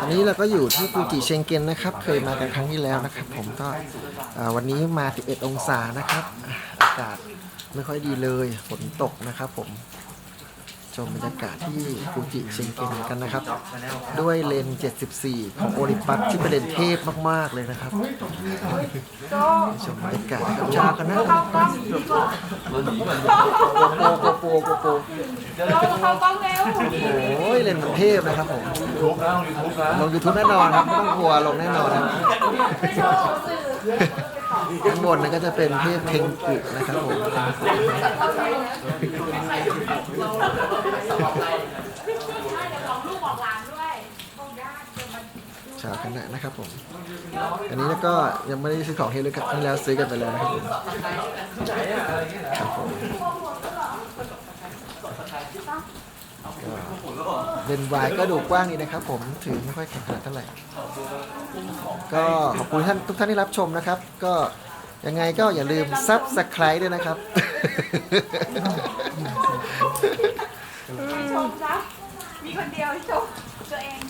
อันนี้เราก็อยู่ที่ฟูจิเชงเกนนะครับ เคยมากันครั้งที่แล้วนะครับ ผมก็วันนี้มา 11 องศานะครับ อากาศไม่ค่อยดีเลยฝนตกนะครับผม ชมบรรยากาศที่ฟูจิเชงเกนกันนะครับ ด้วยเลน 74 ของโอลิมปัสที่เป็นเลนเทพมาก ๆ เลยนะครับ ชมบรรยากาศกับชากันนะโกโปโกโปโกโปเล้องเร็วโอ้ยเลนมันเทพนะครับผมลงยูทูบแน่นอนครับไม่ต้องกลัวลงแน่นอนครับข้างบนนั้นก็จะเป็นเทพเทงกุนะครับผม ลูกบอกหลานด้วยชาวคณะนะครับผม อันนี้แล้วก็ยังไม่ได้ซื้อของเฮเลยครับที่แล้วซื้อกันไปแล้วนะครับผมครับผมก็เลนส์วายก็ดูกว้างดีนะครับ ผมถือไม่ค่อยแข็งขนาดเท่าไหร่ ก็ขอบคุณท่านทุกท่านที่รับชมนะครับ ก็ยังไงก็อย่าลืมซับสไครต์ด้วยนะครับ ชมนะมีคนเดียวชมตัวเอง